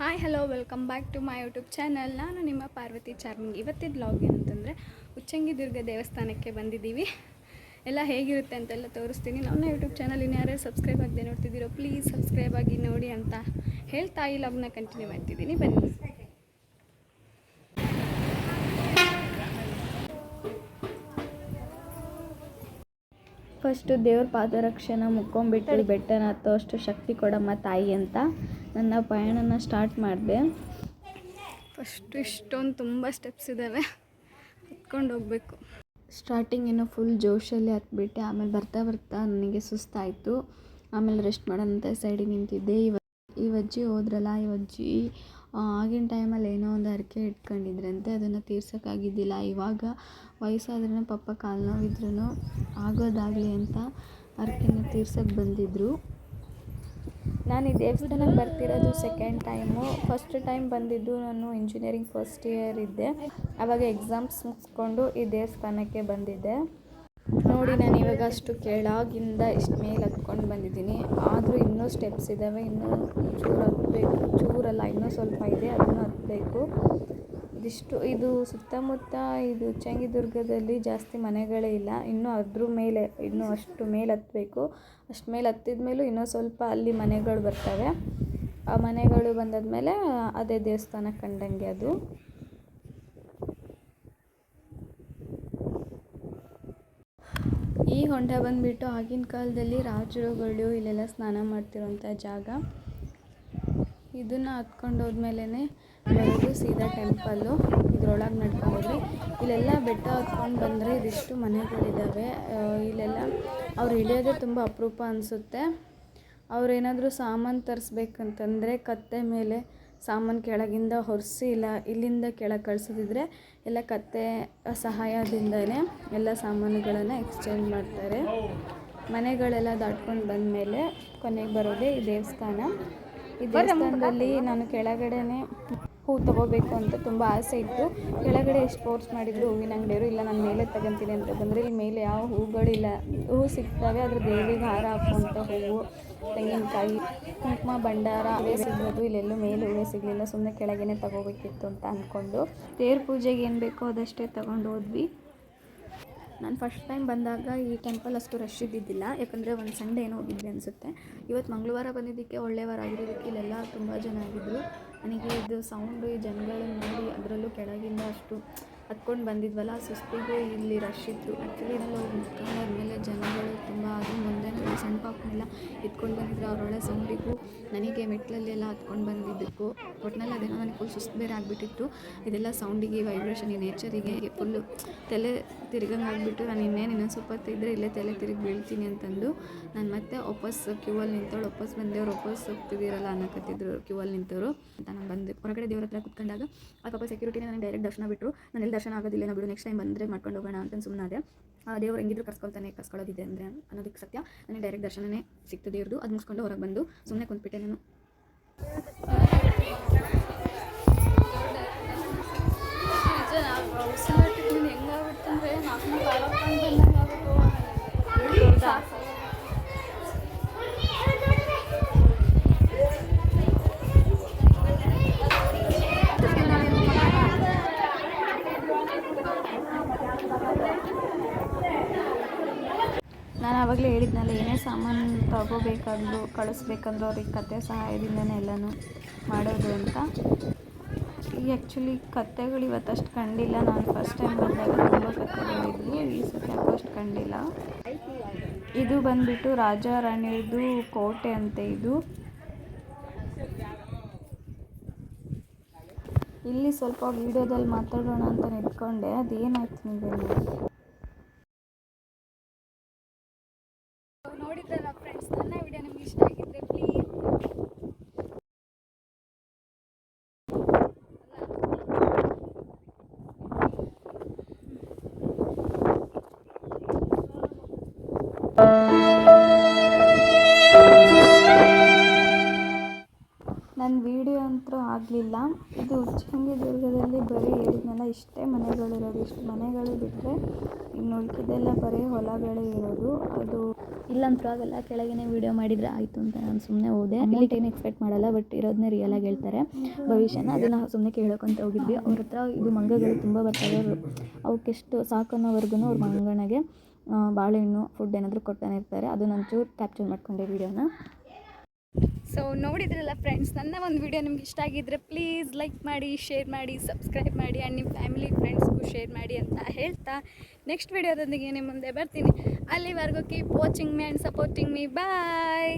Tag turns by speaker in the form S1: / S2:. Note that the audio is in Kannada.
S1: Hi hello welcome back to my YouTube channel ನಾನು ನಿಮ್ಮ ಪಾರ್ವತಿ ಚಾರ್ಮಿಂಗ್. ಇವತ್ತಿನ ಬ್ಲಾಗ್ ಏನಂತಂದರೆ ಉಚ್ಚಂಗಿದುರ್ಗ ದೇವಸ್ಥಾನಕ್ಕೆ ಬಂದಿದ್ದೀವಿ. ಎಲ್ಲ ಹೇಗಿರುತ್ತೆ ಅಂತೆಲ್ಲ ತೋರಿಸ್ತೀನಿ. ನನ್ನ ಯೂಟ್ಯೂಬ್ ಚಾನಲ್ ಇನ್ಯಾರೇ ಸಬ್ಸ್ಕ್ರೈಬ್ ಆಗದೆ ನೋಡ್ತಿದ್ದೀರೋ ಪ್ಲೀಸ್ ಸಬ್ಸ್ಕ್ರೈಬ್ ಆಗಿ ನೋಡಿ ಅಂತ ಹೇಳ್ತಾ ಈ ಲಾಗ್ನ ಕಂಟಿನ್ಯೂ ಮಾಡ್ತಿದ್ದೀನಿ. ಬನ್ನಿ. ಫಸ್ಟು ದೇವ್ರ ಪಾದರಕ್ಷೆನ ಮುಕ್ಕೊಂಬಿಟ್ಟು ಬೆಟ್ಟನ ಹತ್ತೋ ಅಷ್ಟು ಶಕ್ತಿ ಕೊಡಮ್ಮ ತಾಯಿ ಅಂತ ನನ್ನ ಪಯಣನ ಸ್ಟಾರ್ಟ್ ಮಾಡಿದೆ. ಫಸ್ಟ್ ಇಷ್ಟೊಂದು ತುಂಬ ಸ್ಟೆಪ್ಸ್ ಇದ್ದಾವೆ. ಹತ್ಕೊಂಡು ಹೋಗಬೇಕು. ಸ್ಟಾರ್ಟಿಂಗ್ ಏನೋ ಫುಲ್ ಜೋಶಲ್ಲಿ ಹತ್ಬಿಟ್ಟೆ ಆಮೇಲೆ ಬರ್ತಾ ಬರ್ತಾ ನನಗೆ ಸುಸ್ತಾಯಿತು. ಆಮೇಲೆ ರೆಸ್ಟ್ ಮಾಡೋಣ ಅಂತ ಸೈಡಿಗೆ ನಿಂತಿದ್ದೆ. ಇವ ಈ ಅಜ್ಜಿ ಹೋದ್ರಲ್ಲ, ಈ ಅಜ್ಜಿ ಆಗಿನ ಟೈಮಲ್ಲಿ ಏನೋ ಒಂದು ಹರಕೆ ಇಟ್ಕೊಂಡಿದ್ರಂತೆ, ಅದನ್ನು ತೀರ್ಸೋಕ್ಕಾಗಿದ್ದಿಲ್ಲ. ಇವಾಗ ವಯಸ್ಸಾದ್ರೂ ಪಪ್ಪ ಕಾಲು ನೋವಿದ್ರೂ ಆಗೋದಾಗಲಿ ಅಂತ ಹರಕೆನ ತೀರ್ಸೋಕ್ಕೆ ಬಂದಿದ್ದರು ನಾನು ಈ ದೇವಸ್ಥಾನಕ್ಕೆ ಬರ್ತಿರೋದು ಸೆಕೆಂಡ್ ಟೈಮು ಫಸ್ಟ್ ಟೈಮ್ ಬಂದಿದ್ದು ನಾನು ಇಂಜಿನಿಯರಿಂಗ್ ಫಸ್ಟ್ ಇಯರ್ ಇದ್ದೆ. ಆವಾಗ ಎಕ್ಸಾಮ್ಸ್ ಮುಗಿಸ್ಕೊಂಡು ಈ ದೇವಸ್ಥಾನಕ್ಕೆ ಬಂದಿದ್ದೆ. ನೋಡಿ ನಾನು ಇವಾಗ ಅಷ್ಟು ಕೆಳಗಿಂದ ಇಷ್ಟು ಮೇಲೆ ಹತ್ಕೊಂಡು ಬಂದಿದ್ದೀನಿ. ಆದರೂ ಇನ್ನೂ ಸ್ಟೆಪ್ಸ್ ಇದ್ದಾವೆ ಇನ್ನೂ ಚೂರು ಹತ್ತಬೇಕು ಚೂರಲ್ಲ, ಇನ್ನೂ ಸ್ವಲ್ಪ ಇದೆ, ಅದನ್ನು ಹತ್ತಬೇಕು ಇದಿಷ್ಟು, ಇದು ಸುತ್ತಮುತ್ತ ಇದು ಚಂಗಿದುರ್ಗದಲ್ಲಿ ಜಾಸ್ತಿ ಮನೆಗಳೇ ಇಲ್ಲ. ಇನ್ನೂ ಅದ್ರ ಮೇಲೆ, ಇನ್ನೂ ಅಷ್ಟು ಮೇಲೆ ಹತ್ತಬೇಕು ಅಷ್ಟು ಮೇಲೆ ಹತ್ತಿದ ಮೇಲೂ ಇನ್ನೂ ಸ್ವಲ್ಪ ಅಲ್ಲಿ ಮನೆಗಳು ಬರ್ತವೆ. ಆ ಮನೆಗಳು ಬಂದಾದ್ಮೇಲೆ ಅದೇ ದೇವಸ್ಥಾನ ಕಂಡಂಗೆ ಅದು ಈ ಹೊಂಡ ಬಂದುಬಿಟ್ಟು ಆಗಿನ ಕಾಲದಲ್ಲಿ ರಾಜರುಗಳು ಇಲ್ಲೆಲ್ಲ ಸ್ನಾನ ಮಾಡ್ತಿರುವಂಥ ಜಾಗ. ಇದನ್ನು ಹತ್ಕೊಂಡು ಹೋದ್ಮೇಲೆ ಬರೋದು ಸೀದಾ ಟೆಂಪಲ್ಲು. ಇದ್ರೊಳಗೆ ನಡ್ಕೊಂಡು ಹೋದ್ವಿ. ಇಲ್ಲೆಲ್ಲ ಬೆಟ್ಟ ಹತ್ಕೊಂಡು ಬಂದರೆ ಇದಿಷ್ಟು ಮನೆಗಳಿದ್ದಾವೆ ಇಲ್ಲೆಲ್ಲ ಅವ್ರು ಇಳಿಯೋದೇ ತುಂಬ ಅಪರೂಪ ಅನಿಸುತ್ತೆ. ಅವ್ರೇನಾದರೂ ಸಾಮಾನು ತರಿಸ್ಬೇಕಂತಂದರೆ ಕತ್ತೆ ಮೇಲೆ ಸಾಮಾನು ಕೆಳಗಿಂದ ಹೊರಿಸಿ ಇಲ್ಲ ಇಲ್ಲಿಂದ ಕೆಳಗೆ ಕಳಿಸೋದಿದ್ರೆ ಎಲ್ಲ ಕತ್ತೆ ಸಹಾಯದಿಂದಲೇ ಎಲ್ಲ ಸಾಮಾನುಗಳನ್ನು ಎಕ್ಸ್ಚೇಂಜ್ ಮಾಡ್ತಾರೆ. ಮನೆಗಳೆಲ್ಲ ದಾಟ್ಕೊಂಡು ಬಂದಮೇಲೆ ಕೊನೆಗೆ ಬರೋದೇ ಈ ದೇವಸ್ಥಾನ. ಈ ದೇವಸ್ಥಾನದಲ್ಲಿ ನಾನು ಕೆಳಗಡೆನೆ ಹೂ ತೊಗೋಬೇಕು ಅಂತ ತುಂಬ ಆಸೆ ಇತ್ತು. ಕೆಳಗಡೆ ಎಷ್ಟು ಫೋರ್ಸ್ ಮಾಡಿದ್ರು ಹೂವಿನ ಅಂಗಡಿಯವರು, ಇಲ್ಲ, ನಾನು ಮೇಲೆ ತಗೊಂತೀನಿ ಅಂತ ಬಂದರೆ, ಇಲ್ಲಿ ಮೇಲೆ ಯಾವ ಹೂಗಳಿಲ್ಲ. ಹೂ ಸಿಗ್ತವೆ, ಆದರೆ ದೇವಿಗೆ ಹಾರ ಹಾಕುವಂಥ ಹೂವು, ತೆಂಗಿನಕಾಯಿ, ಕುಂಕುಮ ಭಂಡಾರ ಅವೇ ಸಿಗೋದು ಇಲ್ಲೆಲ್ಲೂ ಮೇಲೆ ಹೂವೇ ಸಿಗಲಿಲ್ಲ ಸುಮ್ಮನೆ ಕೆಳಗೇನೆ ತಗೋಬೇಕಿತ್ತು ಅಂತ ಅಂದ್ಕೊಂಡು ದೇವ್ರ ಪೂಜೆಗೆ ಏನು ಬೇಕೋ ಅದಷ್ಟೇ ತಗೊಂಡು ಹೋದ್ವಿ ನಾನು ಫಸ್ಟ್ ಟೈಮ್ ಬಂದಾಗ ಈ ಟೆಂಪಲ್ ಅಷ್ಟು ರಶ್ ಇದ್ದಿದ್ದಿಲ್ಲ. ಯಾಕಂದರೆ ಒಂದು ಸಂಡೇ ಏನೋ ಹೋಗಿದ್ವಿ ಅನಿಸುತ್ತೆ. ಇವತ್ತು ಮಂಗಳವಾರ ಬಂದಿದ್ದಕ್ಕೆ ಒಳ್ಳೆಯ ವಾರ ಆಗಿರೋದಕ್ಕೆ ಇಲ್ಲೆಲ್ಲ ತುಂಬ ಜನ ಆಗಿದ್ದರು ನನಗೆ ಇದು ಸೌಂಡು ಈ ಜನಗಳನ್ನ ನೋಡಿ ಅದರಲ್ಲೂ ಕೆಳಗಿಂದ ಅಷ್ಟು ಹತ್ಕೊಂಡು ಬಂದಿದ್ವಲ್ಲ, ಸುಸ್ತಿಗೂ ಇಲ್ಲಿ ರಶ್ ಇತ್ತು. ಆ್ಯಕ್ಚುಲಿ ಇದೆಲ್ಲ ಮುಟ್ಕೊಂಡಾದ್ಮೇಲೆ ಜನಗಳು ಪಾಪನೆಲ್ಲ ಎತ್ಕೊಂಡು ಬಂದಿದ್ರು ಅವರೊಳ್ಳೆ ಸೌಂಡಿಗೂ, ನನಗೆ ಮೆಟ್ಲಲ್ಲಿ ಎಲ್ಲ ಹತ್ಕೊಂಡು ಬಂದಿದ್ದಕ್ಕೂ ಒಟ್ಟಿನಲ್ಲಿ ಅದೇನೋ ನನಗೆ ಫುಲ್ ಸುಸ್ತು ಬೇರೆ ಆಗಿಬಿಟ್ಟಿತ್ತು. ಇದೆಲ್ಲ ಸೌಂಡಿಗೆ ವೈಬ್ರೇಷನ್ ಈ ನೇಚರಿಗೆ ಫುಲ್ಲು ತಲೆ ತಿರ್ಗಂಗೆ ನಾನು ಇನ್ನೇನು ಇನ್ನೊಂದು ಸ್ವಲ್ಪ ಇದ್ದರೆ ಇಲ್ಲೇ ತಲೆ ತಿರುಗಿ ಬೀಳ್ತೀನಿ ಅಂತಂದು ನಾನು ಮತ್ತೆ ವಾಪಸ್ ಕ್ಯೂ ಅಲ್ಲಿ ನಿಂತವಳು, ವಾಪಸ್ ಬಂದೇವ್ರು ವಾಪಸ್ ಹೋಗ್ತಿದ್ದೀರಲ್ಲ ಅನ್ನಕತ್ತಿದ್ರು ಕ್ಯೂ ಅಲ್ಲಿ ನಿಂತವರು. ಅಂತ ನಾನು ಬಂದೆ. ಹೊರಗಡೆ ದೇವ್ರ ಹತ್ರ ಕುತ್ಕೊಂಡಾಗ, ಆ ಪಾಪ ಸೆಕ್ಯೂರಿಟಿನ ನನಗೆ ಡೈರೆಕ್ಟ್ ದರ್ಶನ ಬಿಟ್ಟರು ನಾನು ಎಲ್ಲಿ ದರ್ಶನ ಆಗೋದಿಲ್ಲ ಬಿಡು ನೆಕ್ಸ್ಟ್ ಟೈಮ್ ಬಂದರೆ ಮಾಡ್ಕೊಂಡು ಹೋಗೋಣ ಅಂತ ಸುಮ್ಮನಾದೆ ದೇವ್ರು ಹೆಂಗಿದ್ರು ಕರ್ಸ್ಕೊಳ್ತಾನೆ, ಕರ್ಸ್ಕೊಳ್ಳೋದಿದೆ ಅಂದರೆ ಅನ್ನೋದಕ್ಕೆ ಸತ್ಯ. ನನಗೆ ಡೈರೆಕ್ಟ್ ದರ್ಶನನೇ ಸಿಕ್ತು ದೇವ್ರದ್ದು ಅದು ಮುಗಿಸ್ಕೊಂಡು ಹೊರಗೆ ಬಂದು ಸುಮ್ಮನೆ ಕುಂತ್ಬಿಟ್ಟೆ ನಾನು. ಹೆಂಗಾಗುತ್ತಂದ್ರೆ ನಾನು ಆವಾಗಲೇ ಹೇಳಿದ್ನಲ್ಲ, ಏನೇ ಸಾಮಾನು ತಗೋಬೇಕಂದ್ರು ಕಳಿಸ್ಬೇಕಂದ್ರು ಅವ್ರಿಗೆ ಕತೆ ಸಹಾಯದಿಂದನೇ ಎಲ್ಲನೂ ಮಾಡೋದು ಅಂತ. ಈ ಆ್ಯಕ್ಚುಲಿ ಕತೆಗಳು ಇವತ್ತಷ್ಟು ಕಂಡಿಲ್ಲ. ನಾನು ಫಸ್ಟ್ ಟೈಮ್ ಬಂದಾಗ ತುಂಬ ಕತ್ತೆಗಳಿದ್ವು ಈ ಸತಿ ಅಷ್ಟು ಕಂಡಿಲ್ಲ. ಇದು ಬಂದ್ಬಿಟ್ಟು ರಾಜ ರಾಣಿಯದು ಕೋಟೆ ಅಂತೆ ಇದು. ಇಲ್ಲಿ ಸ್ವಲ್ಪ ವೀಡಿಯೋದಲ್ಲಿ ಮಾತಾಡೋಣ ಅಂತ ನಿಂತ್ಕೊಂಡೆ. ಅದೇನಾಯ್ತು ನೀವೇನು ಆಗಲಿಲ್ಲ ಇದು ಉಚ್ಚಂಗಿದುರ್ಗದಲ್ಲಿ ಬರೀ ಹೇಳಿದ್ನಲ್ಲ ಇಷ್ಟೇ ಮನೆಗಳಿರೋದು ಇಷ್ಟು ಮನೆಗಳು ಬಿಟ್ಟರೆ ಇನ್ನು ಉಳ್ಕಿದ್ದೆಲ್ಲ ಬರೀ ಹೊಲಗಳೇ ಇರೋದು. ಅದು ಇಲ್ಲಂತೂ ಆಗಲ್ಲ ಕೆಳಗೇನೆ ವೀಡಿಯೋ ಮಾಡಿದರೆ ಆಯಿತು ಅಂತ ನಾನು ಸುಮ್ಮನೆ ಹೋದೆ. ಅಮೌಂಟ್ ಏನು ಎಕ್ಸ್ಪೆಕ್ಟ್ ಮಾಡಲ್ಲ ಬಟ್ ಇರೋದನ್ನೇ ರಿಯಲಾಗಿ ಹೇಳ್ತಾರೆ. ಭವಿಷ್ಯನ ಅದನ್ನು ಸುಮ್ಮನೆ ಕೇಳ್ಕೊಂತ ಹೋಗಿದ್ವಿ. ಅವ್ರ ಹತ್ರ ಇದು ಮಂಗಗಳು ತುಂಬ ಬರ್ತವೆ. ಅವರು ಅವಕ್ಕೆಷ್ಟು ಸಾಕನ್ನೋವರೆಗೂ ಅವ್ರ ಮಂಗನಿಗೆ ಬಾಳೆಹಣ್ಣು ಫುಡ್ ಏನಾದರೂ ಕೊಡ್ತಾನೆ ಇರ್ತಾರೆ. ಅದನ್ನ ಒಂಚೂರು ಕ್ಯಾಪ್ಚರ್ ಮಾಡ್ಕೊಂಡೆ ವೀಡಿಯೋನ
S2: ಸೊ ನೋಡಿದ್ರಲ್ಲ ಫ್ರೆಂಡ್ಸ್ ನನ್ನ ಒಂದು ವಿಡಿಯೋ ನಿಮ್ಗೆ ಇಷ್ಟ ಆಗಿದ್ರೆ ಪ್ಲೀಸ್ ಲೈಕ್ ಮಾಡಿ ಶೇರ್ ಮಾಡಿ ಸಬ್ಸ್ಕ್ರೈಬ್ ಮಾಡಿ ಆ್ಯಂಡ್ ನಿಮ್ಮ ಫ್ಯಾಮಿಲಿ ಫ್ರೆಂಡ್ಸ್ಗೂ ಶೇರ್ ಮಾಡಿ ಅಂತ ಹೇಳ್ತಾ ನೆಕ್ಸ್ಟ್ ವಿಡಿಯೋದೊಂದಿಗೆ ನಿಮ್ಮ ಮುಂದೆ ಬರ್ತೀನಿ. ಅಲ್ಲಿವರೆಗೂ keep watching me supporting me bye